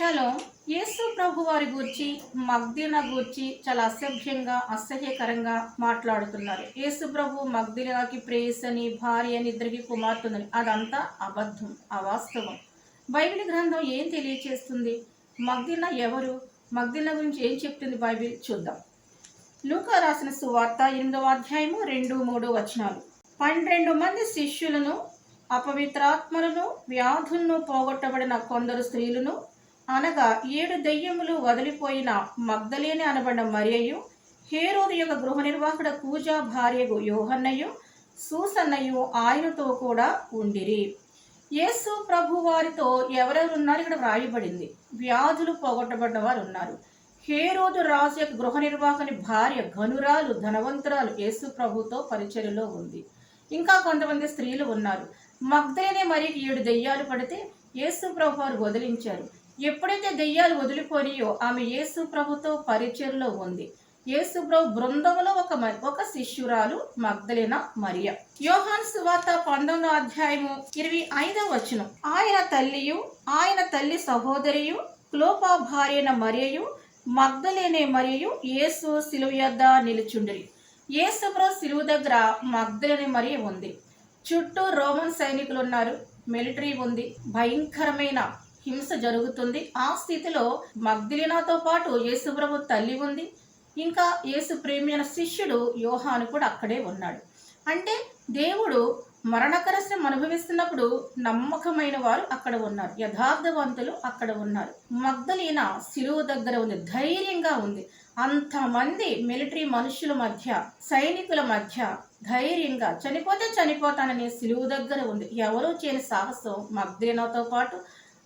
చలో యేసు ప్రభు వారి గూర్చి మగ్దిన గూర్చి చాలా అసభ్యంగా అసహ్యకరంగా మాట్లాడుతున్నారు. యేసు ప్రభు మగ్దిలకి ప్రేయస్ అని భార్య అని ఇద్దరికి కుమార్తెందని అదంతా అబద్ధం అవాస్తవం. బైబిల్ గ్రంథం ఏం తెలియచేస్తుంది? మగ్దిన ఎవరు? మగ్దిన గురించి ఏం చెప్తుంది బైబిల్? చూద్దాం. లూకా రాసిన సువార్త ఎనిమిదవ అధ్యాయము రెండు మూడు వచనాలు. పన్నెండు మంది శిష్యులను అపవిత్రాత్మలను వ్యాధులను పోగొట్టబడిన కొందరు స్త్రీలను అనగా ఏడు దెయ్యములు వదిలిపోయిన మగ్ధలేని అనబడిన మరియయు హేరోదు యొక్క గృహ నిర్వాహకుడ కూజా భార్యకు యోహన్నయు సూసన్నయు ఆయనతో కూడా ఉండిరి. యేసు ప్రభు వారితో ఎవరెవరు ఉన్నారు ఇక్కడ వ్రాయబడింది. వ్యాధులు పోగొట్టబడిన వారు ఉన్నారు హేరోదు రాజు యొక్క గృహ నిర్వాహకుని భార్య ఘనురాలు ధనవంతురాలు యేసు ప్రభుతో పరిచర్యలో ఉంది. ఇంకా కొంతమంది స్త్రీలు ఉన్నారు. మగ్ధలేనే మరి ఏడు దెయ్యాలు పడితే యేసు ప్రభు వారు వదిలించారు. ఎప్పుడైతే దెయ్యాలు వదిలిపోయాయో ఆమె యేసు ప్రభుతో పరిచయంలో ఉంది. యేసుప్రభు బృందంలో ఒక మ- ఒక శిష్యురాలు మగ్ధలేన మరియ. యోహాన్ సువార్త పంతొమ్మిదో అధ్యాయము ఇరవై ఐదవ వచనం. ఆయన తల్లియు ఆయన తల్లి సహోదరియు క్లోపా భార్యన మరియయు మగ్ధలేనే మరియు యేసు సిలువ యొద్ద నిలుచుండిరి. యేసు సిలువ దగ్గర మగ్ధలేనే మరియ ఉంది. చుట్టూ రోమన్ సైనికులు ఉన్నారు మిలిటరీ ఉంది. భయంకరమైన హింస జరుగుతుంది. ఆ స్థితిలో మగ్దిలినాతో పాటు యేసుప్రభు తల్లి ఉంది. ఇంకా యేసు ప్రేమైన శిష్యుడు యోహాను కూడా అక్కడే ఉన్నాడు. అంటే దేవుడు మరణకర శ్రమ అనుభవిస్తున్నప్పుడు నమ్మకమైన వారు అక్కడ ఉన్నారు. యథార్థవంతులు అక్కడ ఉన్నారు. మగ్ధలీన శిలువు దగ్గర ఉంది. ధైర్యంగా ఉంది. అంతమంది మిలిటరీ మనుషుల మధ్య సైనికుల మధ్య ధైర్యంగా చనిపోతే చనిపోతాననే సిలువు దగ్గర ఉంది. ఎవరూ చేయని సాహసం మగ్ధలీనతో పాటు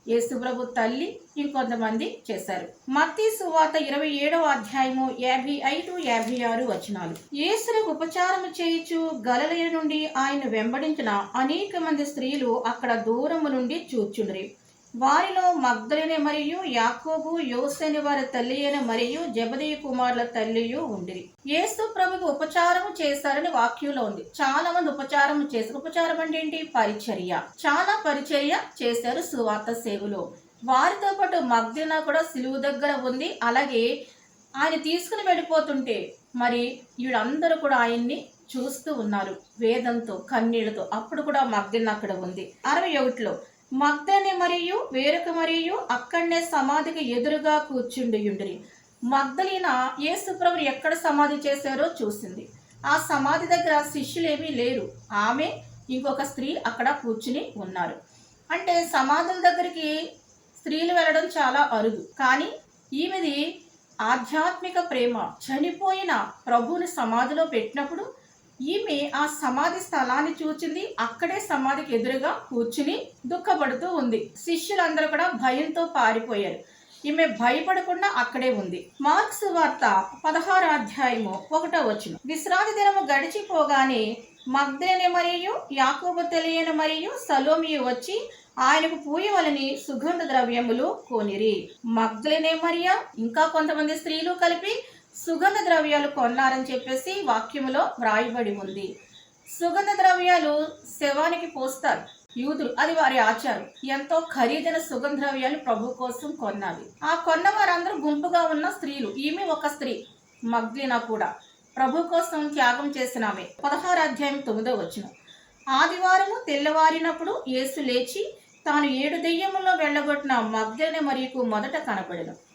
యేసుప్రభు తల్లి ఇంకొంతమంది చేశారు. మత్తి సువాత ఇరవై ఏడవ అధ్యాయము యాభై ఐదు యాభై ఆరు వచనాలు. యేసులకు ఉపచారము చేయుచు గలలయ నుండి ఆయన వెంబడించిన అనేక మంది స్త్రీలు అక్కడ దూరము నుండి చూచుండ్రి. వారిలో మగ్ధులని మరియు యాకోబు యోసని వారి తల్లి అయిన మరియు జబదయ్య కుమారుల తల్లియు ఉండిరి. యేసు ప్రభుకి ఉపచారము చేశారని వాక్యంలో ఉంది. చాలా మంది ఉపచారం చేశారు. ఉపచారం అంటే ఏంటి? పరిచర్య. చాలా పరిచర్య చేశారు సువార్త సేవలో. వారితో పాటు మగ్ధున కూడా సిలువు దగ్గర ఉంది. అలాగే ఆయన తీసుకుని వెళ్ళిపోతుంటే మరి వీళ్ళందరూ కూడా ఆయన్ని చూస్తూ ఉన్నారు. వేదంతో కన్నీళ్ళతో అప్పుడు కూడా మగ్దిన అక్కడ ఉంది. అరవై ఒకటిలో మగ్ధని మరియు వేరొక మరియు అక్కడనే సమాధికి ఎదురుగా కూర్చుండియుండిరి. మగ్ధలీన యేసుప్రభుని ఎక్కడ సమాధి చేశారో చూసింది. ఆ సమాధి దగ్గర శిష్యులేమీ లేరు. ఆమె ఇంకొక స్త్రీ అక్కడ కూర్చుని ఉన్నారు. అంటే సమాధుల దగ్గరికి స్త్రీలు వెళ్ళడం చాలా అరుదు. కానీ ఈమెది ఆధ్యాత్మిక ప్రేమ. చనిపోయిన ప్రభువుని సమాధిలో పెట్టినప్పుడు ఈమె ఆ సమాధి స్థలాన్ని చూచింది. అక్కడే సమాధికి ఎదురుగా కూర్చుని దుఃఖపడుతూ ఉంది. శిష్యులందరూ కూడా భయంతో పారిపోయారు. ఈమె భయపడకుండా అక్కడే ఉంది. మార్క్స్ వార్త పదహారు అధ్యాయము ఒకటో వచ్చును విశ్రాంతి దినము గడిచిపోగానే మగ్ధేని మరియు యాకోబు తెలియని మరియు సలోమియు వచ్చి ఆయనకు పూయవలని సుగంధ ద్రవ్యములు కోనిరి. మగ్ధలేనే మరియా ఇంకా కొంతమంది స్త్రీలు కలిపి సుగంధ ద్రవ్యాలు కొన్నారని చెప్పేసి వాక్యములో వ్రాయబడి ఉంది. సుగంధ ద్రవ్యాలు శవానికి పోస్తారు. యూదులు అది వారి ఆచారం. ఎంతో ఖరీదైన సుగంధ ద్రవ్యాలు ప్రభు కోసం కొన్నవి. ఆ కొన్న వారందరూ గుంపుగా ఉన్న స్త్రీలు ఈమె ఒక స్త్రీ మగ్లిన కూడా. ప్రభు కోసం త్యాగం చేసిన ఆమె. పదహారు అధ్యాయం తొమ్మిదో వచ్చిన ఆదివారము తెల్లవారినప్పుడు యేసు లేచి తాను ఏడు దెయ్యముల్లో వెళ్ళగొట్టిన మగ్ధన మరియు మొదట కనపడను.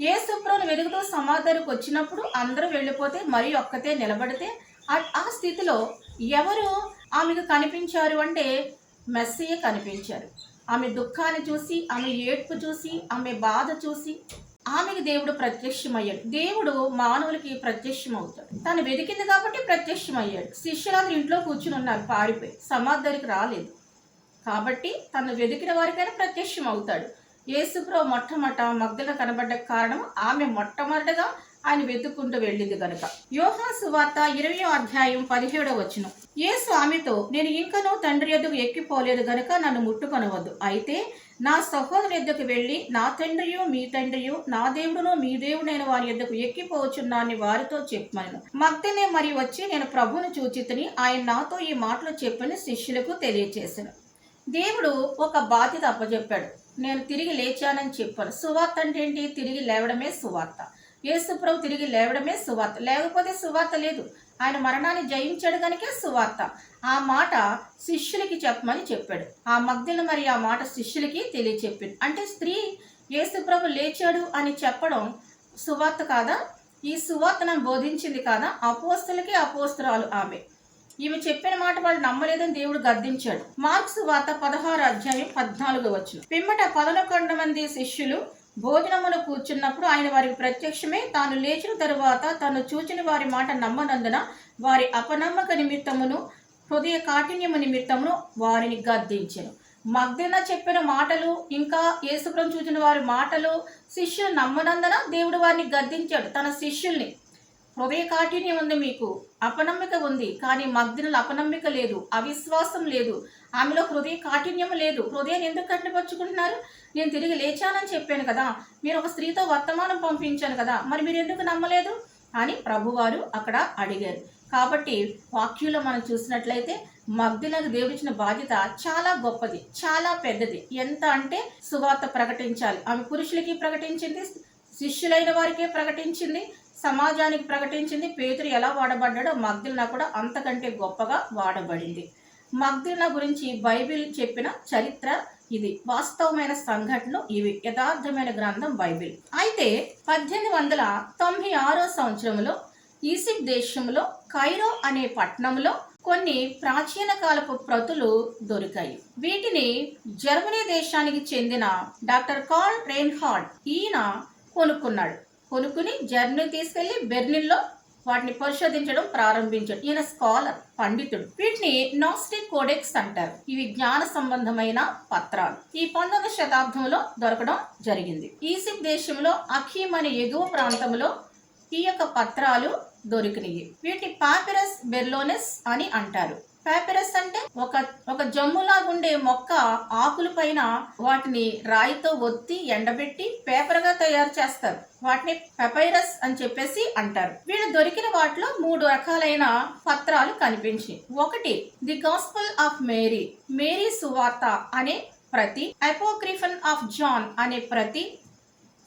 యేసుప్రభుని వెలుగుతూ సమాధానికి వచ్చినప్పుడు అందరూ వెళ్ళిపోతే మరి ఒక్కతే నిలబడితే? ఆ- ఆ స్థితిలో ఎవరు ఆమెకు కనిపించారు అంటే మెస్సయ్య కనిపించారు. ఆమె దుఃఖాన్ని చూసి ఆమె ఏడ్పు చూసి ఆమె బాధ చూసి ఆమెకు దేవుడు ప్రత్యక్షమయ్యాడు. దేవుడు మానవులకి ప్రత్యక్షం అవుతాడు తను వెతికింది కాబట్టి ప్రత్యక్షమయ్యాడు. శిష్యులందరూ ఇంట్లో కూర్చుని ఉన్నారు పారిపోయి. సమాధరికి రాలేదు. కాబట్టి తను వెతికిన వారికైనా ప్రత్యక్షం అవుతాడు యేసుప్రభు మొట్టమొదట మగ్ధల కనబడ్డ కారణం ఆమె మొట్టమొదటగా ఆయన వెతుక్కుంటూ వెళ్ళింది కనుక. యోహా సువార్త ఇరవై అధ్యాయం పదిహేడవ వచ్చిన యేసు ఆమెతో నేను ఇంకనూ తండ్రి ఎద్దుకు ఎక్కిపోలేదు గనుక నన్ను ముట్టుకొనవద్దు. అయితే నా సహోదరు ఎద్దుకు వెళ్ళి నా తండ్రియు మీ తండ్రియు నా దేవుడును మీ దేవుడైన వారి ఎద్దుకు ఎక్కిపోవచ్చున్నాన్ని వారితో చెప్పమను. మగ్ధనే మరి వచ్చి నేను ప్రభువును చూచితిని ఆయన నాతో ఈ మాటలు చెప్పని శిష్యులకు తెలియచేశాను దేవుడు ఒక బాధ్యత అప్పచెప్పాడు నేను తిరిగి లేచానని చెప్పాను. సువార్త అంటే ఏంటి? తిరిగి లేవడమే సువార్త. యేసుప్రభు తిరిగి లేవడమే సువార్త. లేకపోతే సువార్త లేదు. ఆయన మరణాన్ని జయించాడు కనుకే సువార్త. ఆ మాట శిష్యులకి చెప్పమని చెప్పాడు. ఆ మగ్ధులు మరి ఆ మాట శిష్యులకి తెలియచెప్పింది అంటే స్త్రీ యేసుప్రభు లేచాడు అని చెప్పడం సువార్త కాదా? ఈ సువార్తను బోధించింది కాదా? అపోస్తులకి అపోస్తురాలు ఆమె. ఈమె చెప్పిన మాట వాళ్ళు నమ్మలేదని దేవుడు గద్దించాడు. మార్క్స్ వాత పదహారు అధ్యాయం పద్నాలుగు వచ్చిన పిమ్మట పదనొకొండ మంది శిష్యులు భోజనమును కూర్చున్నప్పుడు ఆయన వారికి ప్రత్యక్షమే తాను లేచిన తరువాత తాను చూచిన వారి మాట నమ్మనందున వారి అపనమ్మక నిమిత్తమును హృదయ కాఠిన్యము నిమిత్తమును వారిని గద్దించను. మగ్దన చెప్పిన మాటలు ఇంకా యేసుప్రం చూచిన వారి మాటలు శిష్యులు నమ్మనందున దేవుడు వారిని గద్దించాడు. తన శిష్యుల్ని హృదయ కాఠిన్యం ఉంది మీకు. అపనమ్మిక ఉంది కానీ మగ్దినలు అపనమ్మిక లేదు అవిశ్వాసం లేదు. ఆమెలో హృదయ కాఠిన్యం లేదు. హృదయాన్ని ఎందుకు కట్టిపరుచుకుంటున్నారు నేను తిరిగి లేచానని చెప్పాను కదా. మీరు ఒక స్త్రీతో వర్తమానం పంపించాను కదా. మరి మీరు ఎందుకు నమ్మలేదు? అని ప్రభువారు అక్కడ అడిగారు. కాబట్టి వాక్యంలో మనం చూసినట్లయితే మగ్ధులకు దేవుడిచ్చిన బాధ్యత చాలా గొప్పది చాలా పెద్దది. ఎంత అంటే సువార్త ప్రకటించాలి. ఆమె పురుషులకి ప్రకటించింది శిష్యులైన వారికే ప్రకటించింది సమాజానికి ప్రకటించింది. పేతురు ఎలా వాడబడ్డాడో మగ్ధులన కూడా అంతకంటే గొప్పగా వాడబడింది. మగ్ధులన గురించి బైబిల్ చెప్పిన చరిత్ర ఇది. వాస్తవమైన సంఘటనలు ఇవి. యథార్థమైన గ్రంథం బైబిల్. అయితే పద్దెనిమిది వందల తొంభై ఆరో సంవత్సరంలో ఈజిప్ట్ దేశంలో కైరో అనే పట్టణంలో కొన్ని ప్రాచీన కాలపు ప్రతులు దొరికాయి. వీటిని జర్మనీ దేశానికి చెందిన డాక్టర్ కార్ల్ రెయిన్హార్డ్ ఈయన కొనుక్కున్నాడు. కొనుక్కుని జర్నీ తీసుకెళ్ళి బెర్లిన్లో వాటిని పరిశోధించడం ప్రారంభించాడు. ఈయన స్కాలర్ పండితుడు. వీటిని నాస్టిక్ కోడెక్స్ అంటారు. ఇవి జ్ఞాన సంబంధమైన పత్రాలు. ఈ పంతొమ్మిది శతాబ్దంలో దొరకడం జరిగింది. ఈజిప్ట్ దేశంలో అఖీమ్ అనే ఎగువ ప్రాంతంలో ఈ యొక్క పత్రాలు దొరికినాయి. వీటిని పాపిరస్ బెర్లోనెస్ అని అంటారు. పాపిరస్ అంటే ఒక ఒక జమ్ములాగా ఉండే మొక్క ఆకుల పైన వాటిని రాయితో ఒత్తి ఎండబెట్టి పేపర్గా తయారు చేస్తారు. వాటిని పెపైరస్ అని చెప్పేసి అంటారు. వీళ్ళు దొరికిన వాటిలో మూడు రకాలైన పత్రాలు కనిపించి ఒకటి the gospel of Mary Mary సువార్త అనే ప్రతి అపోక్రిఫన్ ఆఫ్ జాన్ అనే ప్రతి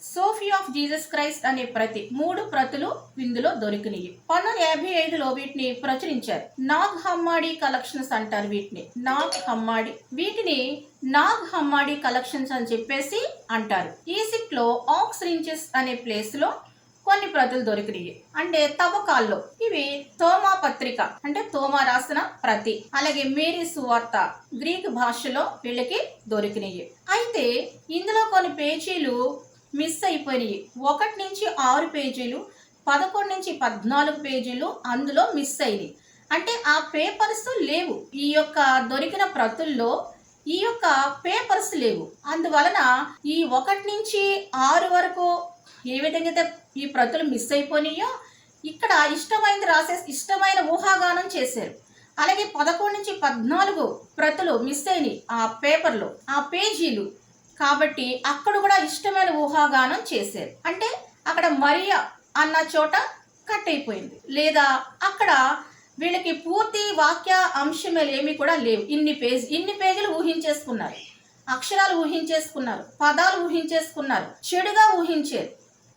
సోఫీ ఆఫ్ జీసస్ క్రైస్ట్ అనే ప్రతి మూడు ప్రతులు ఇందులో దొరికినాయి. పంతొమ్మిది యాభై ఐదులో వీటిని ప్రచురించారు. నాగ్ హమ్మాడి కలెక్షన్స్ అంటారు వీటిని. నాగ్ హమ్మాడి. వీటిని నాగ్ హమ్మాడి కలెక్షన్స్ అని చెప్పేసి అంటారు. ఈజిప్ట్లో ఆక్స్ రించెస్ అనే ప్లేస్లో కొన్ని ప్రతులు దొరికినాయి. అంటే తవ్వకాల్లో. ఇవి తోమా పత్రిక. అంటే తోమా రాసిన ప్రతి. అలాగే మేరీ సువార్త గ్రీక్ భాషలో వీళ్ళకి దొరికినాయి. అయితే ఇందులో కొన్ని పేజీలు మిస్ అయిపోయినాయి. ఒకటి నుంచి ఆరు పేజీలు పదకొండు నుంచి పద్నాలుగు పేజీలు అందులో మిస్ అయినాయి. అంటే ఆ పేపర్స్ లేవు. ఈ యొక్క దొరికిన ప్రతుల్లో ఈ యొక్క పేపర్స్ లేవు. అందువలన ఈ ఒకటి నుంచి ఆరు వరకు ఏ విధంగా అయితే ఈ ప్రతులు మిస్ అయిపోయినాయో ఇక్కడ ఇష్టమైనది రాసే ఇష్టమైన ఊహాగానం చేశారు. అలాగే పదకొండు నుంచి పద్నాలుగు ప్రతులు మిస్ అయినాయి ఆ పేపర్లో ఆ పేజీలు. కాబట్టి అక్కడ కూడా ఇష్టమైన ఊహాగానం చేశారు అంటే అక్కడ మరియ అన్న చోట కట్ అయిపోయింది. లేదా అక్కడ వీళ్ళకి పూర్తి వాక్య అంశములు ఏమి కూడా లేవు. ఇన్ని పేజ్ ఇన్ని పేజీలు ఊహించేసుకున్నారు. అక్షరాలు ఊహించేసుకున్నారు. పదాలు ఊహించేసుకున్నారు. చెడుగా ఊహించారు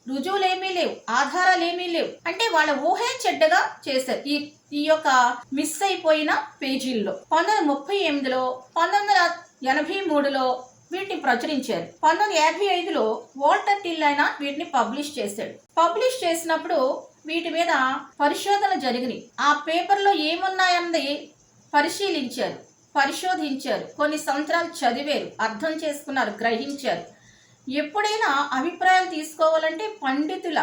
రుజువులు ఏమీ లేవు. ఆధారాలు ఏమీ లేవు. అంటే వాళ్ళ ఊహే చెడ్డగా చేశారు ఈ ఈ యొక్క మిస్ అయిపోయిన పేజీల్లో. పంతొమ్మిది ముప్పై ఎనిమిదిలో పంతొమ్మిది వందల ఎనభై మూడులో వీటిని ప్రచురించారు. పంతొమ్మిది యాభై ఐదులో వాల్టర్ టిల్ అయినా వీటిని పబ్లిష్ చేశాడు. పబ్లిష్ చేసినప్పుడు వీటి మీద పరిశోధన జరిగినాయి. ఆ పేపర్లో ఏమున్నాయన్నది పరిశీలించారు పరిశోధించారు కొన్ని సంవత్సరాలు చదివారు అర్థం చేసుకున్నారు గ్రహించారు. ఎప్పుడైనా అభిప్రాయాలు తీసుకోవాలంటే పండితుల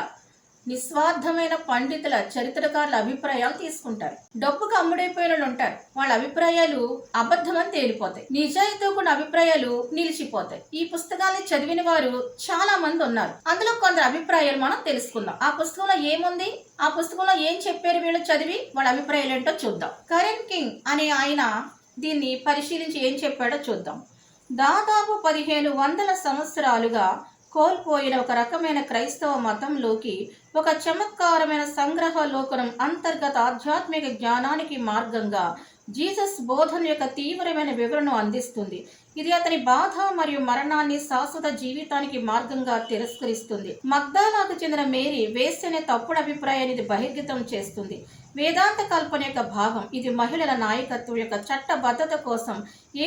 నిస్వార్థమైన పండితుల చరిత్రకారుల అభిప్రాయాలు తీసుకుంటారు. డబ్బుకు అమ్ముడైపోయిన వాళ్ళు ఉంటారు వాళ్ళ అభిప్రాయాలు అబద్ధమని తేలిపోతాయి. నిజాయితీ కూడిన అభిప్రాయాలు నిలిచిపోతాయి. ఈ పుస్తకాన్ని చదివిన వారు చాలా మంది ఉన్నారు. అందులో కొందరు అభిప్రాయాలు మనం తెలుసుకుందాం. ఆ పుస్తకంలో ఏముంది? ఆ పుస్తకంలో ఏం చెప్పారు వీళ్ళు చదివి? వాళ్ళ అభిప్రాయాలు ఏంటో చూద్దాం. కరెన్ కింగ్ అనే ఆయన దీన్ని పరిశీలించి ఏం చెప్పాడో చూద్దాం. దాదాపు పదిహేను వందల సంవత్సరాలుగా కోల్పోయిన ఒక రకమైన క్రైస్తవ మతంలోకి ఒక చమత్కారమైన సంగ్రహ లోకనం అంతర్గత ఆధ్యాత్మిక జ్ఞానానికి మార్గంగా జీసస్ బోధన యొక్క తీవ్రమైన వివరణ అందిస్తుంది. ఇది అతని బాధ మరియు మరణాన్ని శాశ్వత జీవితానికి మార్గంగా తిరస్కరిస్తుంది. మగ్దాలాకు చెందిన మేరీ వేస్ట్ అనే తప్పుడు అభిప్రాయాన్ని ఇది బహిర్గతం చేస్తుంది. వేదాంత కల్పన యొక్క భాగం ఇది మహిళల నాయకత్వం యొక్క చట్టబద్ధత కోసం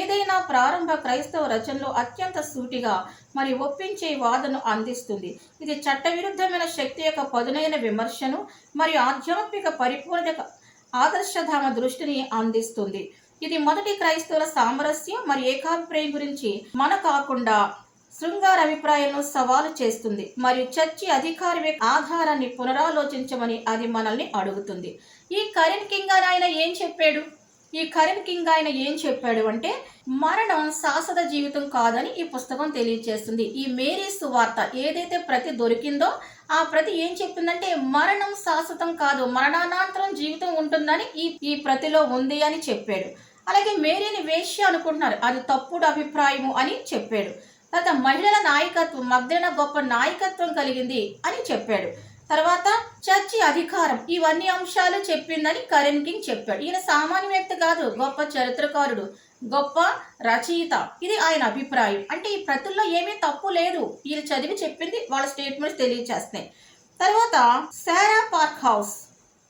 ఏదైనా ప్రారంభ క్రైస్తవ రచనలో అత్యంత సూటిగా మరి ఒప్పించే వాదనను అందిస్తుంది. ఇది చట్టవిరుద్ధమైన శక్తి యొక్క పదునైన విమర్శను మరియు ఆధ్యాత్మిక పరిపూర్ణ ఆదర్శధామ దృష్టిని అందిస్తుంది. ఇది మొదటి క్రైస్తవుల సామరస్యం మరియు ఏకాభిప్రాయం గురించి మన కాకుండా శృంగార అభిప్రాయాలను సవాలు చేస్తుంది. మరియు చర్చి అధికారి ఆధారాన్ని పునరాలోచించమని అది మనల్ని అడుగుతుంది. ఈ కరెన్ కింగ్ అని ఆయన ఏం చెప్పాడు? ఈ కరెన్ కింగ్ ఆయన ఏం చెప్పాడు అంటే మరణం శాశ్వత జీవితం కాదని ఈ పుస్తకం తెలియజేస్తుంది ఈ మేరీ సువార్త ఏదైతే ప్రతి దొరికిందో ఆ ప్రతి ఏం చెప్తుందంటే మరణం శాశ్వతం కాదు మరణానంతరం జీవితం ఉంటుందని ఈ ఈ ప్రతిలో ఉంది అని చెప్పాడు. అలాగే మేరీని వేష్య అనుకుంటున్నారు. అది తప్పుడు అభిప్రాయము అని చెప్పాడు. తర్వాత మహిళల నాయకత్వం మగ్ధన గొప్ప నాయకత్వం కలిగింది అని చెప్పాడు. తర్వాత చర్చి అధికారం. ఇవన్నీ అంశాలు చెప్పిందని కరెన్ కింగ్ చెప్పాడు. ఈయన సామాన్య వ్యక్తి కాదు గొప్ప చరిత్రకారుడు గొప్ప రచయిత. ఇది ఆయన అభిప్రాయం. అంటే ఈ ప్రతుల్లో ఏమీ తప్పు లేదు. వీళ్ళు చదివి చెప్పింది వాళ్ళ స్టేట్మెంట్స్ తెలియచేస్తాయి తర్వాత సారా పార్క్ హౌస్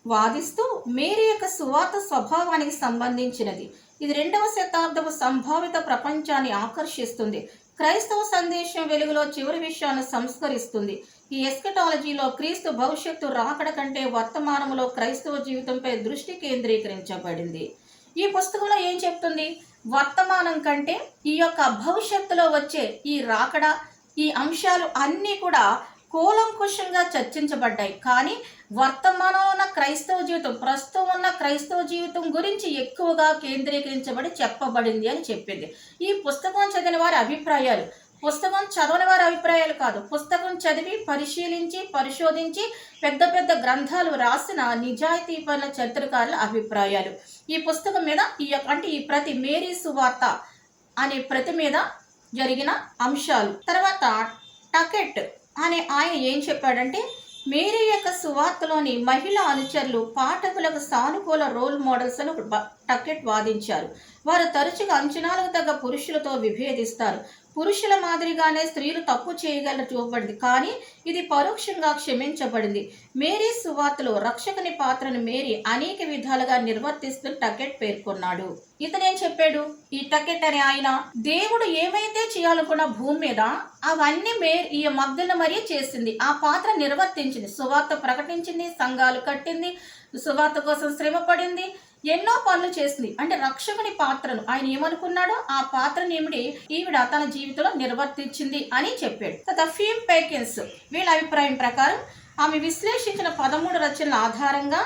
వాదిస్తూ మేరీ యొక్క సువార్త స్వభావానికి సంబంధించినది. ఇది రెండవ శతాబ్దపు సంభావిత ప్రపంచాన్ని ఆకర్షిస్తుంది. క్రైస్తవ సందేశం వెలుగులో చివరి విషయాన్ని సంస్కరిస్తుంది. ఈ ఎస్కటాలజీలో క్రీస్తు భవిష్యత్తు రాకడ కంటే వర్తమానంలో క్రైస్తవ జీవితంపై దృష్టి కేంద్రీకరించబడింది. ఈ పుస్తకంలో ఏం చెప్తుంది? వర్తమానం కంటే ఈ యొక్క భవిష్యత్తులో వచ్చే ఈ రాకడ ఈ అంశాలు అన్నీ కూడా కూలంకుషంగా చర్చించబడ్డాయి. కానీ వర్తమానం ఉన్న క్రైస్తవ జీవితం ప్రస్తుతం ఉన్న క్రైస్తవ జీవితం గురించి ఎక్కువగా కేంద్రీకరించబడి చెప్పబడింది అని చెప్పింది. ఈ పుస్తకం చదివిన వారి అభిప్రాయాలు పుస్తకం చదవని వారి అభిప్రాయాలు కాదు. పుస్తకం చదివి పరిశీలించి పరిశోధించి పెద్ద పెద్ద గ్రంథాలు రాసిన నిజాయితీ పనుల చరిత్రకారుల అభిప్రాయాలు. ఈ పుస్తకం మీద ఈ యొక్క అంటే ఈ ప్రతి మేరీ సువార్త అనే ప్రతి మీద జరిగిన అంశాలు. తర్వాత టకెట్ అనే ఆయన ఏం చెప్పాడంటే మేరీ యొక్క సువార్తలోని మహిళా అనుచరులు పాఠకులకు సానుకూల రోల్ మోడల్స్ అని టకెట్ వాదించారు. వారు తరచుగా అంచనాలకు తగ్గ పురుషులతో విభేదిస్తారు. పురుషుల మాదిరిగానే స్త్రీలు తప్పు చేయగలరు చూపబడింది. కానీ ఇది పరోక్షంగా క్షమించబడింది. మేరీ సువార్తలో రక్షకుని పాత్రను మేరీ అనేక విధాలుగా నిర్వర్తిస్తూ టకెట్ పేర్కొన్నాడు. ఇతనేం చెప్పాడు? ఈ టకెట్ అనే ఆయన దేవుడు ఏమైతే చేయాలనుకున్న భూమి మీద అవన్నీ మే ఈ మగ్ధన మరీ చేసింది. ఆ పాత్ర నిర్వర్తించింది. సువార్త ప్రకటించింది సంఘాలు కట్టింది సువార్త కోసం శ్రమ పడింది ఎన్నో పనులు చేసింది. అంటే రక్షకుని పాత్రను ఆయన ఏమనుకున్నాడో ఆ పాత్రను ఏమిటి ఈవిడ తన జీవితంలో నిర్వర్తించింది అని చెప్పాడు. తర్వాత ఫీమ్ పేకిన్స్ వీళ్ళ అభిప్రాయం ప్రకారం ఆమె విశ్లేషించిన పదమూడు రచనల ఆధారంగా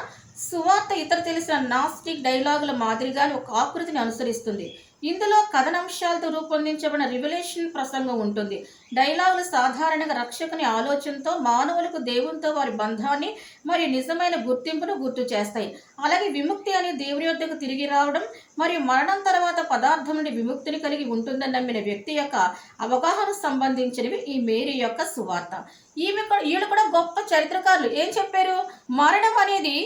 సువార్త ఇతర తెలిసిన నాస్టిక్ డైలాగుల మాదిరిగానే ఒక ఆకృతిని అనుసరిస్తుంది. ఇందులో కథనాంశాలతో రూపొందించబడిన రివల్యూషన్ ప్రసంగం ఉంటుంది. డైలాగులు సాధారణంగా రక్షకుని ఆలోచనతో మానవులకు దేవునితో వారి బంధాన్ని మరియు నిజమైన గుర్తింపును గుర్తు చేస్తాయి. అలాగే విముక్తి అనే దేవుని యొద్దకు తిరిగి రావడం మరియు మరణం తర్వాత పదార్థం నుండి విముక్తిని కలిగి ఉంటుందని నమ్మిన వ్యక్తి యొక్క అవగాహన సంబంధించినవి ఈ మేరీ యొక్క సువార్త. ఈమె కూడా వీళ్ళు కూడా గొప్ప చరిత్రకారులు. ఏం చెప్పారు? మరణం అనేది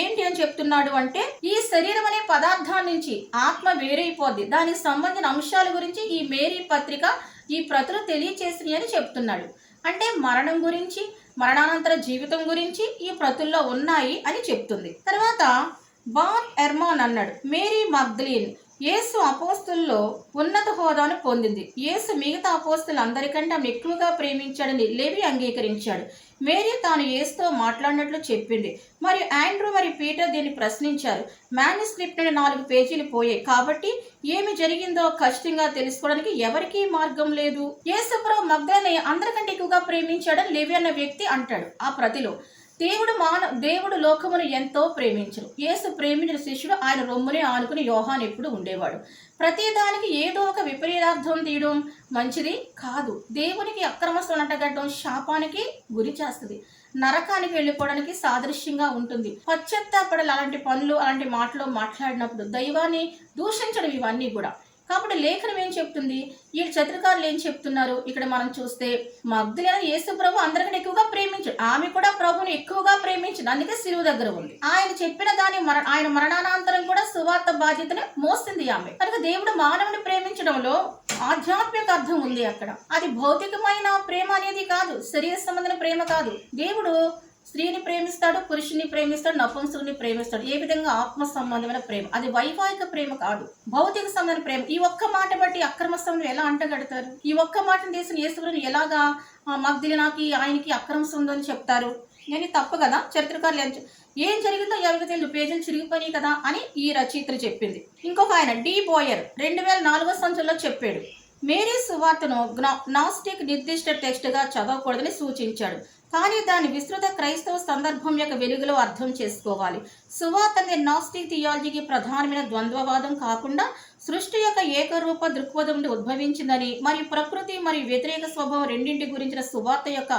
ఏంటి అని చెప్తున్నాడు అంటే ఈ శరీరం అనే పదార్థాన్ని నుంచి ఆత్మ వేరైపోద్ది. దానికి సంబంధించిన అంశాల గురించి ఈ మేరీ పత్రిక ఈ ప్రతులు తెలియచేసినాయి అని చెప్తున్నాడు. అంటే మరణం గురించి మరణానంతర జీవితం గురించి ఈ ప్రతుల్లో ఉన్నాయి అని చెప్తుంది. తర్వాత బాన్ ఎర్మాన్ అన్నాడు మేరీ మగ్దలీన్ యేసు అపోస్తుల్లో ఉన్నత హోదాను పొందింది. యేసు మిగతా అపోస్తులు అందరికంటే ఆమె ఎక్కువగా ప్రేమించాడని లేవి అంగీకరించాడు. మేరీ తాను ఏసుతో మాట్లాడినట్లు చెప్పింది. మరియు ఆండ్రూ మరియు పీటర్ దీన్ని ప్రశ్నించారు. మ్యానుస్క్రిప్ట్ నుండి నాలుగు పేజీలు పోయాయి. కాబట్టి ఏమి జరిగిందో ఖచ్చితంగా తెలుసుకోవడానికి ఎవరికీ మార్గం లేదు. యేసుప్రభు మగ్ధని అందరికంటే ఎక్కువగా ప్రేమించాడని లేవి అన్న వ్యక్తి అంటాడు. ఆ ప్రతిలో దేవుడు మాన దేవుడు లోకమును ఎంతో ప్రేమించను. యేసు ప్రేమించిన శిష్యుడు ఆయన రొమ్మునే ఆనుకుని యోహాన్ ఎప్పుడు ఉండేవాడు. ప్రతి దానికి ఏదో ఒక విపరీతార్థం తీయడం మంచిది కాదు. దేవునికి అక్రమస్తులు అంటగట్టడం శాపానికి గురి చేస్తుంది. నరకానికి వెళ్ళిపోవడానికి సాదృశ్యంగా ఉంటుంది. పశ్చత్తాపడలు అలాంటి పనులు అలాంటి మాటలు మాట్లాడినప్పుడు దైవాన్ని దూషించడం ఇవన్నీ కూడా. కాబట్టి లేఖనం ఏం చెప్తుంది? ఈ చతురకారులు ఏం చెప్తున్నారు? ఇక్కడ మనం చూస్తే మగ్ధులైన యేసు ప్రభు అందరికంటే ఎక్కువగా ప్రేమించాడు ఆమె కూడా ప్రభుని ఎక్కువగా ప్రేమించింది. అందుకే శిలువు దగ్గర ఉంది. ఆయన చెప్పిన దాని మర ఆయన మరణానంతరం కూడా సువార్త బాధ్యతను మోస్తుంది ఆమె. కనుక దేవుడు మానవుని ప్రేమించడంలో ఆధ్యాత్మిక అర్థం ఉంది అక్కడ. అది భౌతికమైన ప్రేమ అనేది కాదు శరీర సంబంధమైన ప్రేమ కాదు. దేవుడు స్త్రీని ప్రేమిస్తాడు పురుషుని ప్రేమిస్తాడు నపుంసుకుని ప్రేమిస్తాడు. ఏ విధంగా ఆత్మ సంబంధమైన ప్రేమ? అది వైవాహిక ప్రేమ కాదు. భౌతిక సంబంధమైన ప్రేమ. ఈ ఒక్క మాట బట్టి అక్రమ సంబంధం ఎలా అంటగడతారు? ఈ ఒక్క మాటను తీసిన యేసుకుని ఎలాగా మగ్దిలినాకి ఆయనకి అక్రమ సంబంధం అని చెప్తారు? నేను తప్పు కదా? చరిత్రకారులు ఏం ఏం జరిగిందో ఎవరికి తెలియదు పేజీలు చిరిగిపోయి కదా అని ఈ రచయిత్రి చెప్పింది. ఇంకొక ఆయన డి బోయర్ రెండు వేల నాలుగో సంవత్సరంలో చెప్పాడు. మేరీ సువార్తను గ్నా- నాస్టిక్ నిర్దిష్ట టెక్స్ట్గా చదవకూడదని సూచించాడు. కానీ దాని విస్తృత క్రైస్తవ సందర్భం యొక్క వెలుగులో అర్థం చేసుకోవాలి. సువార్త అనే నాస్టిక్ థియాలజీకి ప్రధానమైన ద్వంద్వవాదం కాకుండా సృష్టి యొక్క ఏకరూప దృక్పథం నుండి ఉద్భవించిందని మరియు ప్రకృతి మరియు వ్యతిరేక స్వభావం రెండింటి గురించిన సువార్త యొక్క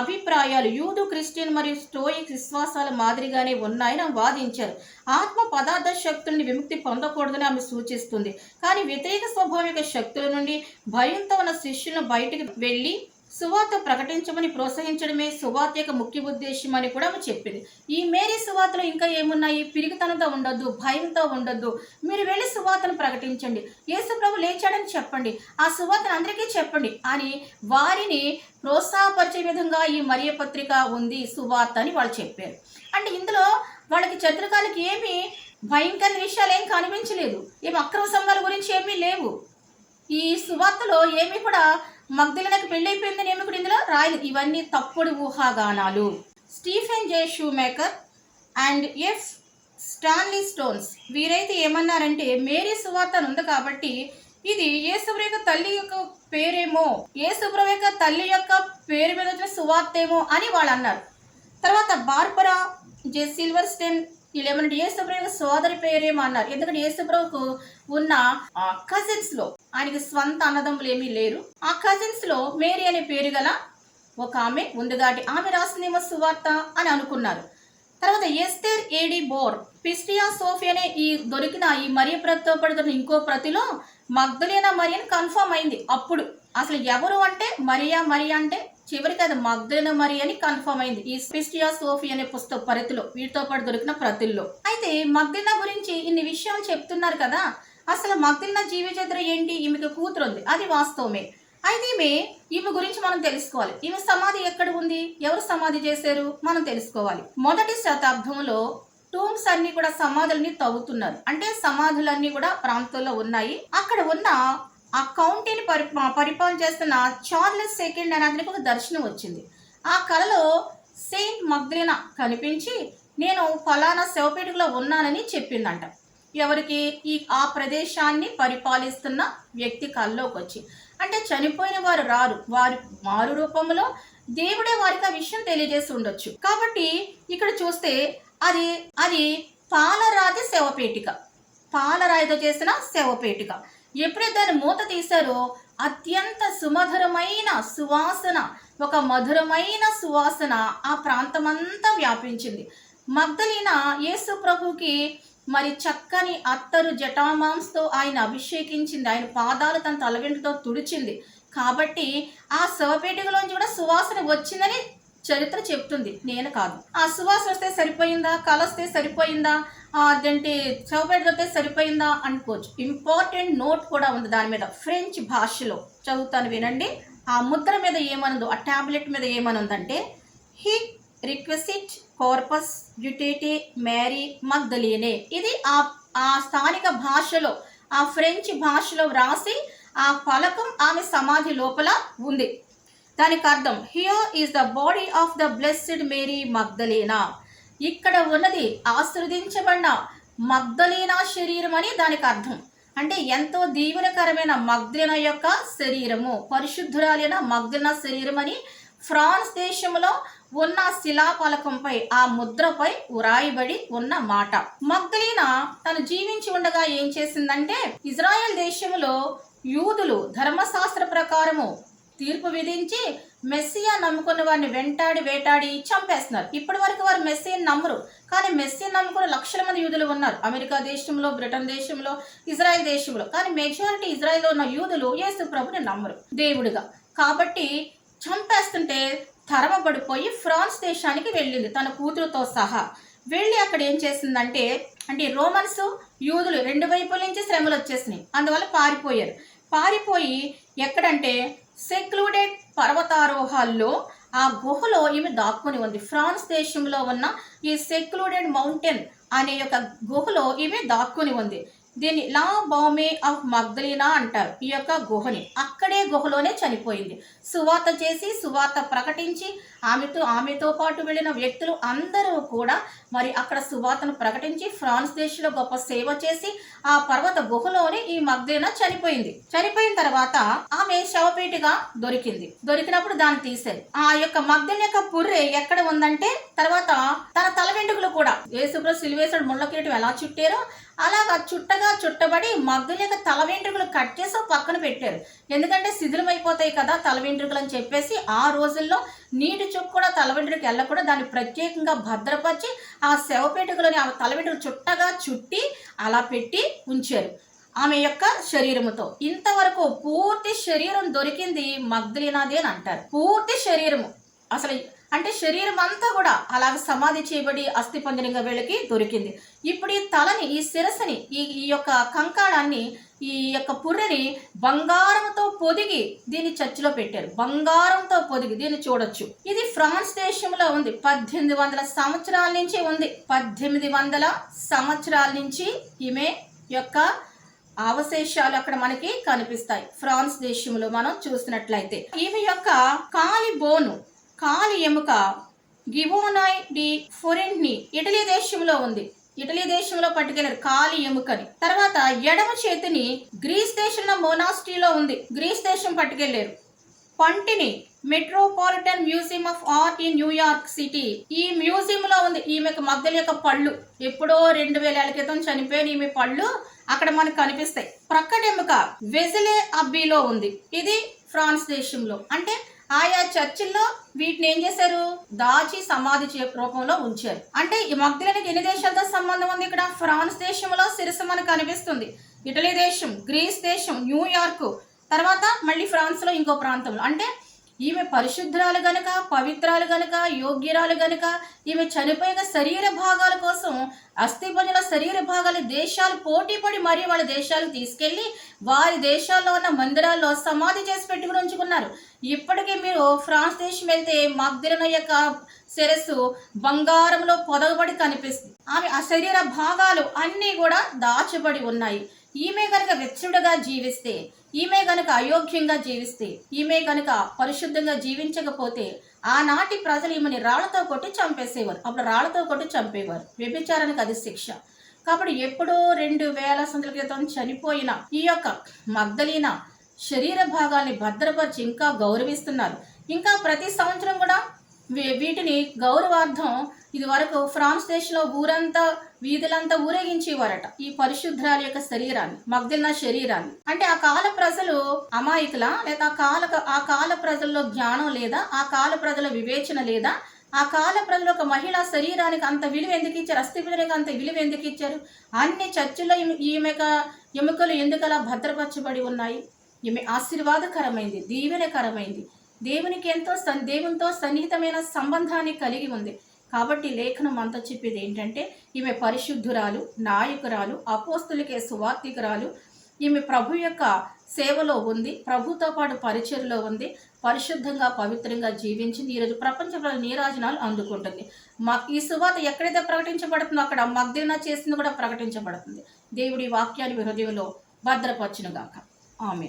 అభిప్రాయాలు యూదు క్రిస్టియన్ మరియు స్టోయిక్ విశ్వాసాల మాదిరిగానే ఉన్నాయని వాదించారు. ఆత్మ పదార్థ శక్తుల్ని విముక్తి పొందకూడదని ఆమె సూచిస్తుంది. కానీ వ్యతిరేక స్వభావం యొక్క శక్తుల నుండి భయంతో ఉన్న శిష్యులను బయటకు వెళ్ళి సువార్త ప్రకటించమని ప్రోత్సహించడమే సువార్త యొక్క ముఖ్య ఉద్దేశం అని కూడా ఆమె చెప్పింది. ఈ మేరీ సువార్తలో ఇంకా ఏమున్నాయి? పిరిగితనంతో ఉండొద్దు భయంతో ఉండొద్దు. మీరు వెళ్ళి సువార్తను ప్రకటించండి. యేసు ప్రభు లేచాడని చెప్పండి. ఆ సువార్తను అందరికీ చెప్పండి. అని వారిని ప్రోత్సాహపరిచే విధంగా ఈ మరియ పత్రిక ఉంది సువార్త అని వాళ్ళు చెప్పారు. అంటే ఇందులో వాళ్ళకి చతురకాలకి ఏమీ భయంకర విషయాలు ఏం కనిపించలేదు. ఏం అక్రమ సంఘాల గురించి ఏమీ లేవు. ఈ సువార్తలో ఏమీ కూడా మగ్ధులనకు పెళ్ళైపోయిందని ఏమి కూడా ఇందులో రాయలేదు. ఇవన్నీ తప్పుడు ఊహాగానాలు. Stephen J. Shoemaker and F. Stanley Stones. వీరైతే ఏమన్నారంటే మేరీ సువార్త ఉంది కాబట్టి ఇది ఏసుబ్ర యొక్క తల్లి యొక్క పేరేమో ఏసుబ్ర యొక్క తల్లి యొక్క పేరు మీద వచ్చిన సువార్తేమో అని వాళ్ళు అన్నారు. తర్వాత బార్బరా జే. సిల్వర్ స్టెన్ వీళ్ళు ఏమన్నా యేసుప్రభు సోదరి పేరేమో అన్నారు. ఎందుకంటే యేసుప్రభుకు ఉన్న కజిన్స్లో ఆయనకి స్వంత అన్నదమ్ములు ఏమీ లేరు. ఆ కజిన్స్లో మేరీ అనే పేరు గల ఒక ఆమె ఉంది కాబట్టి ఆమె రాసిందేమో సువార్త అని అనుకున్నారు. తర్వాత ఎస్తేర్ ఏడి బోర్ పిస్టియా సోఫీ అనే ఈ దొరికిన ఈ మరియ ప్రతితో పడుతున్న ఇంకో ప్రతిలో మగ్ధులేనా మరి అని కన్ఫర్మ్ అయింది. అప్పుడు అసలు ఎవరు అంటే మరియా మరియా అంటే చివరికి అది మగ్ధలేన మరి అని కన్ఫర్మ్ అయింది. ఈ స్పిస్టియా సోఫీ అనే పుస్తక పరిధిలో వీటితో పాటు దొరికిన ప్రతుల్లో. అయితే మగ్ధలేనా గురించి ఇన్ని విషయాలు చెప్తున్నారు కదా అసలు మగ్ధలేనా జీవ ఏంటి? ఈమెకి కూతురు ఉంది అది వాస్తవమే. అయితే ఈమె ఈమె గురించి మనం తెలుసుకోవాలి. ఈమె సమాధి ఎక్కడ ఉంది? ఎవరు సమాధి చేశారు? మనం తెలుసుకోవాలి. మొదటి శతాబ్దంలో టూమ్స్ అన్ని కూడా సమాధులని తవ్వుతున్నారు. అంటే సమాధులన్నీ కూడా ప్రాంతంలో ఉన్నాయి. అక్కడ ఉన్న ఆ కౌంటీని పరి పరిపాలన చేస్తున్న చార్లెస్ సెకండ్ అనే అతనికి ఒక దర్శనం వచ్చింది. ఆ కళలో సెయింట్ మగ్దలినా కనిపించి నేను ఫలానా శవపేటలో ఉన్నానని చెప్పిందంట. ఎవరికి? ఈ ఆ ప్రదేశాన్ని పరిపాలిస్తున్న వ్యక్తి కల్లోకి వచ్చి అంటే చనిపోయిన వారు రారు. వారు మారు రూపంలో దేవుడే వారికి ఆ విషయం తెలియజేసి ఉండొచ్చు. కాబట్టి ఇక్కడ చూస్తే అది అది పాలరాతి శవపేటిక. పాలరాయితో చేసిన శవపేటిక. ఎప్పుడైతే దాన్ని మూత తీశారో అత్యంత సుమధురమైన సువాసన ఒక మధురమైన సువాసన ఆ ప్రాంతమంతా వ్యాపించింది. మగ్ధలిన యేసు ప్రభుకి మరి చక్కని అత్తరు జటామాంస్తో ఆయన అభిషేకించింది. ఆయన పాదాలు తన తలవెంటుతో తుడిచింది. కాబట్టి ఆ శవపేటికలోంచి కూడా సువాసన వచ్చిందని చరిత్ర చెప్తుంది. నేను కాదు. ఆ సువాసన వస్తే సరిపోయిందా? కలొస్తే సరిపోయిందా? అదేంటి చదువుపెడితే సరిపోయిందా అనుకోవచ్చు. ఇంపార్టెంట్ నోట్ కూడా ఉంది దాని మీద. ఫ్రెంచ్ భాషలో చదువుతాను వినండి. ఆ ముద్ర మీద ఏమనుందో ఆ టాబ్లెట్ మీద ఏమనుందంటే హీ రిక్వెసిట్ కార్పస్ యుటేటే మ్యారీ మగ్దలీనే ఇది ఆ ఆ స్థానిక భాషలో ఆ ఫ్రెంచ్ భాషలో వ్రాసి ఆ ఫలకం ఆమె సమాధి లోపల ఉంది. దానికి అర్థం here is the body of the blessed Mary Magdalena ఇక్కడ ఉన్నది ఆశీర్వదించబడిన మగ్దలీనా శరీరం అని దానికి అర్థం. అంటే ఎంతో దీవెనకరమైన మగ్దలిన యొక్క శరీరము పరిశుద్ధురాలైన మగ్దలిన శరీరం అని ఫ్రాన్స్ దేశంలో ఉన్న శిలాఫలకంపై ఆ ముద్రపై ఉరాయబడి ఉన్న మాట. మగ్దలీనా తను జీవించి ఉండగా ఏం చేసిందంటే ఇజ్రాయెల్ దేశంలో యూదులు ధర్మశాస్త్ర ప్రకారము తీర్పు విధించి మెస్సియా నమ్ముకున్న వారిని వెంటాడి వేటాడి చంపేస్తున్నారు. ఇప్పటి వరకు వారు మెస్సీని నమ్మరు. కానీ మెస్సీ నమ్ముకున్న లక్షల మంది యూదులు ఉన్నారు. అమెరికా దేశంలో బ్రిటన్ దేశంలో ఇజ్రాయెల్ దేశంలో. కానీ మెజారిటీ ఇజ్రాయెల్లో ఉన్న యూదులు యేసు ప్రభుని నమ్మరు. దేవుడిగా. కాబట్టి చంపేస్తుంటే తరమబడిపోయి ఫ్రాన్స్ దేశానికి వెళ్ళింది తన కూతురుతో సహా. వెళ్ళి అక్కడ ఏం చేసిందంటే అంటే రోమన్స్ యూదులు రెండు వైపుల నుంచి శ్రమలు వచ్చేసినాయి. అందువల్ల పారిపోయారు. పారిపోయి ఎక్కడంటే సెక్లూడెడ్ పర్వతారోహాల్లో ఆ గుహలో ఈమె దాక్కుని ఉంది. ఫ్రాన్స్ దేశంలో ఉన్న ఈ సెక్లూడెడ్ మౌంటైన్ అనే యొక్క గుహలో ఈమె దాక్కుని ఉంది. దీన్ని లా బౌమే ఆఫ్ మగ్దలీనా అంటారు. ఈ యొక్క గుహని. అక్కడే గుహలోనే చనిపోయింది. సువార్త చేసి సువార్త ప్రకటించి ఆమెతో ఆమెతో పాటు వెళ్ళిన వ్యక్తులు అందరూ కూడా మరి అక్కడ సువార్తను ప్రకటించి ఫ్రాన్స్ దేశంలో గొప్ప సేవ చేసి ఆ పర్వత గుహలోనే ఈ మగ్దలీనా చనిపోయింది. చనిపోయిన తర్వాత ఆమె శవపేటిగా దొరికింది. దొరికినప్పుడు దాన్ని తీసేది ఆ యొక్క మగ్దలి యొక్క పుర్రె ఎక్కడ ఉందంటే తర్వాత తన తల వెంట్రుకలు కూడా. యేసుప్రభు సిలివేసుడు ముళ్ళ ఎలా చుట్టారో అలాగా చుట్టగా చుట్టబడి మగ్గుల యొక్క తల వెంట్రుకలు కట్ చేసి ఒక పక్కన పెట్టారు. ఎందుకంటే శిథిలం అయిపోతాయి కదా తల వెంట్రుకలు అని చెప్పేసి ఆ రోజుల్లో నీటి చుక్క కూడా తల వెంట్రుకకి వెళ్ళకుండా దాన్ని ప్రత్యేకంగా భద్రపరిచి ఆ శవపేటుకలోని ఆ తల వెంట్రుకలు చుట్టగా చుట్టి అలా పెట్టి ఉంచారు. ఆమె యొక్క శరీరముతో. ఇంతవరకు పూర్తి శరీరం దొరికింది మగ్ధలీనాది అని అంటారు. పూర్తి శరీరము. అసలు అంటే శరీరం అంతా కూడా అలాగ సమాధి చేయబడి అస్థి అస్థిపంజరంగా వీళ్ళకి దొరికింది. ఇప్పుడు ఈ తలని ఈ శిరస్సుని ఈ ఈ యొక్క కంకాణాన్ని ఈ యొక్క పుర్రెని బంగారంతో పొదిగి దీన్ని చర్చిలో పెట్టారు. బంగారంతో పొదిగి దీన్ని చూడొచ్చు. ఇది ఫ్రాన్స్ దేశంలో ఉంది. పద్దెనిమిది వందల సంవత్సరాల నుంచి ఉంది. పద్దెనిమిది వందల సంవత్సరాల నుంచి ఈమె యొక్క అవశేషాలు అక్కడ మనకి కనిపిస్తాయి. ఫ్రాన్స్ దేశంలో మనం చూసినట్లయితే. ఈమె యొక్క కాలి బోను కాలి ఎముక గివోనాయ్ డి ఫొరెంట్ని ఇటలీ దేశంలో ఉంది. ఇటలీ దేశంలో పట్టుకెళ్ళారు కాలి ఎముకని. తర్వాత ఎడమ చేతిని గ్రీస్ దేశంలో మోనాస్ట్రీలో ఉంది. గ్రీస్ దేశం పట్టుకెళ్ళారు. పంటిని Metropolitan Museum of Art in New York City. ఈ మ్యూజియంలో ఉంది ఈమెకు మగ్ధల యొక్క పళ్ళు. ఎప్పుడో రెండు వేల క్రితం చనిపోయిన ఈమె పళ్ళు అక్కడ మనకు కనిపిస్తాయి. ప్రక్కడెముక వెజిలే అబ్బీలో ఉంది. ఇది ఫ్రాన్స్ దేశంలో. అంటే ఆయా చర్చిల్లో వీటిని ఏం చేశారు? దాచి సమాధి చే రూపంలో ఉంచారు. అంటే ఈ మగ్ధులకి ఎన్ని దేశాలతో సంబంధం ఉంది ఇక్కడ? ఫ్రాన్స్ దేశంలో శిరస్సు మనకు కనిపిస్తుంది. ఇటలీ దేశం గ్రీస్ దేశం న్యూయార్క్ తర్వాత మళ్ళీ ఫ్రాన్స్లో ఇంకో ప్రాంతంలో. అంటే ఈమె పరిశుద్ధురాలు గనక పవిత్రాలు గనక యోగ్యురాలు గనక ఈమె చనిపోయిన శరీర భాగాల కోసం అస్థిపంజల శరీర భాగాలు దేశాలు పోటీ పడి మరీ వాళ్ళ దేశాలకు తీసుకెళ్ళి వారి దేశాల్లో ఉన్న మందిరాల్లో సమాధి చేసి పెట్టుకుని ఉంచుకున్నారు. ఇప్పటికీ మీరు ఫ్రాన్స్ దేశం వెళ్తే మగ్దిరన యొక్క శిరస్సు బంగారంలో పొదగబడి కనిపిస్తుంది. ఆమె ఆ శరీర భాగాలు అన్నీ కూడా దాచబడి ఉన్నాయి. ఈమె కనుక వెచ్చడుగా జీవిస్తే ఈమె గనుక అయోగ్యంగా జీవిస్తే ఈమె గనుక పరిశుద్ధంగా జీవించకపోతే ఆనాటి ప్రజలు ఈమెని రాళ్ళతో కొట్టి చంపేసేవారు. అప్పుడు రాళ్ళతో కొట్టి చంపేవారు. వ్యభిచారానికి అది శిక్ష. కాబట్టి ఎప్పుడో రెండు వేల సంవత్సరాల క్రితం చనిపోయిన ఈ యొక్క మగ్ధలీన శరీర భాగాల్ని భద్రపరిచి ఇంకా గౌరవిస్తున్నారు. ఇంకా ప్రతి సంవత్సరం కూడా వీటిని గౌరవార్థం ఇది వరకు ఫ్రాన్స్ దేశంలో ఊరంతా వీధులంతా ఊరేగించేవారట. ఈ పరిశుద్ధాల యొక్క శరీరాన్ని మగ్దిలిన శరీరాన్ని. అంటే ఆ కాల ప్రజలు అమాయకుల? లేదా ఆ కాల ఆ కాల ప్రజల్లో జ్ఞానం లేదా? ఆ కాల ప్రజల వివేచన లేదా? ఆ కాల ప్రజలు ఒక మహిళా శరీరానికి అంత విలువ ఎందుకు ఇచ్చారు? అస్థిపీడానికి అంత విలువ ఎందుకు ఇచ్చారు? అన్ని చర్చిలో ఈమె యొక్క ఎముకలు ఎందుకలా భద్రపరచబడి ఉన్నాయి? ఈమె ఆశీర్వాదకరమైంది దీవెనకరమైంది. దేవునికి ఎంతో సన్ దేవునితో సన్నిహితమైన సంబంధాన్ని కలిగి ఉంది. కాబట్టి లేఖనం అంతా చెప్పేది ఏంటంటే ఈమె పరిశుద్ధురాలు నాయకురాలు అపోస్తులకే సువార్థికురాలు. ఈమె ప్రభు యొక్క సేవలో ఉంది ప్రభుతో పాటు పరిచయలో ఉంది పరిశుద్ధంగా పవిత్రంగా జీవించింది. ఈరోజు ప్రపంచంలో నీరాజనాలు అందుకుంటుంది. మా ఈ సువాత ఎక్కడైతే ప్రకటించబడుతుందో అక్కడ మగ్దిన చేసింది కూడా ప్రకటించబడుతుంది. దేవుడి వాక్యాన్ని హృదయంలో భద్రపరచునుగాక. ఆమె